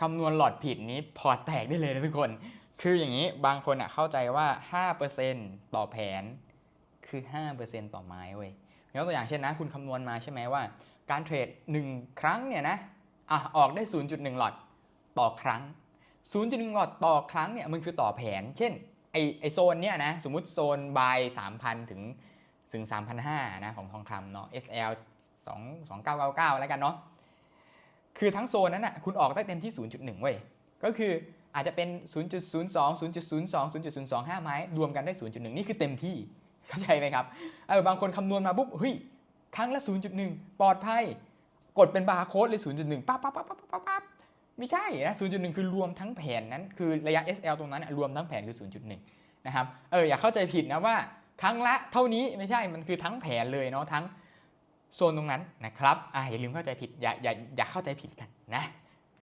คำนวณหลอดผิดนี้พอแตกได้เลยนะทุกคน คืออย่างนี้บางคนอะเข้าใจว่า 5%ต่อแผนคือ 5%ต่อไม้เว้ยยกตัวอย่างเช่นนะ คุณคำนวณมาใช่ไหมว่า การเทรด 1 ครั้งเนี่ยนะอะออกได้ 0.1 หลอดต่อครั้ง 0.1 หลอดต่อครั้งเนี่ยมันคือต่อแผน เช่นไอไอโซนเนี่ยนะสมมุติโซนบาย3,000 ถึงถึง3,500นะของทองคำเนาะ SL 2 2999 แล้วกันเนาะ คือทั้งโซนนั้นน่ะคุณออกได้เต็มที่ 0.1 เว้ย ก็คืออาจจะเป็น 0.02 0.02 0.025 ไม้รวมกันได้ 0.1 นี่คือเต็มที่ เข้าใจไหมครับ เออบางคนคำนวณมาปุ๊บ เฮ้ย ครั้งละ 0.1 ปลอดภัย กดเป็นบาร์โค้ดเลย 0.1 ปั๊บปั๊บปั๊บปั๊บปั๊บปั๊บไม่ใช่นะ 0.1 คือรวมทั้งแผนนั้น คือระยะ SL ตรงนั้นนะรวมทั้งแผนคือ 0.1 นะครับ เอออย่าเข้าใจผิดนะว่าครั้งละเท่านี้ไม่ใช่ มันคือทั้งแผนเลยเนาะทั้ง โซนตรงนั้นนะครับออย่าลืมเข้าใจผิดอย่าอย่าอย่าเข้าใจผิดกันนะ